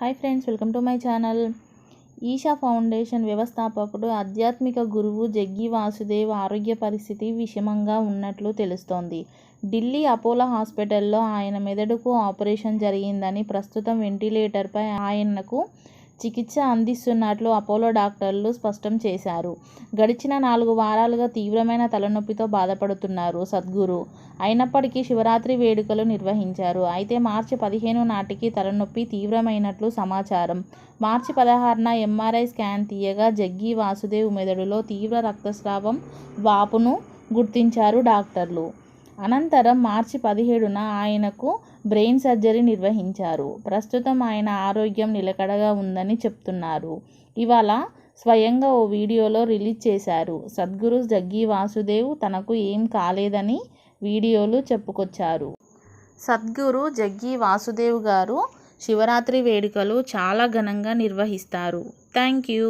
Hi friends welcome to my channel. Isha foundation వ్యవస్థాపకుడు ఆధ్యాత్మిక గురువు జగ్గి వాసుదేవ్ ఆరోగ్య పరిస్థితి విషమంగా ఉన్నట్లు తెలుస్తోంది. ఢిల్లీ అపోలో హాస్పిటల్లో ఆయన మెదడుకు ఆపరేషన్ జరిగిందని ప్రస్తుతం వెంటిలేటర్పై ఆయనకు చికిత్స అందిస్తున్నట్లు అపోలో డాక్టర్లు స్పష్టం చేశారు. గడిచిన నాలుగు వారాలుగా తీవ్రమైన తలనొప్పితో బాధపడుతున్నారు సద్గురు. అయినప్పటికీ శివరాత్రి వేడుకలు నిర్వహించారు. అయితే మార్చి పదిహేను నాటికి తలనొప్పి తీవ్రమైనట్లు సమాచారం. మార్చి పదహారున ఎంఆర్ఐ స్కాన్ తీయగా జగ్గి వాసుదేవ్ మెదడులో తీవ్ర రక్తస్రావం వాపును గుర్తించారు డాక్టర్లు. అనంతరం మార్చి పదిహేడున ఆయనకు బ్రెయిన్ సర్జరీ నిర్వహించారు. ప్రస్తుతం ఆయన ఆరోగ్యం నిలకడగా ఉందని చెప్తున్నారు. ఇవాళ స్వయంగా ఓ వీడియోలో రిలీజ్ చేశారు. సద్గురు జగ్గి వాసుదేవ్ తనకు ఏం కాలేదని వీడియోలు చెప్పుకొచ్చారు. సద్గురు జగ్గి వాసుదేవ్ గారు శివరాత్రి వేడుకలు చాలా ఘనంగా నిర్వహిస్తారు. Thank you.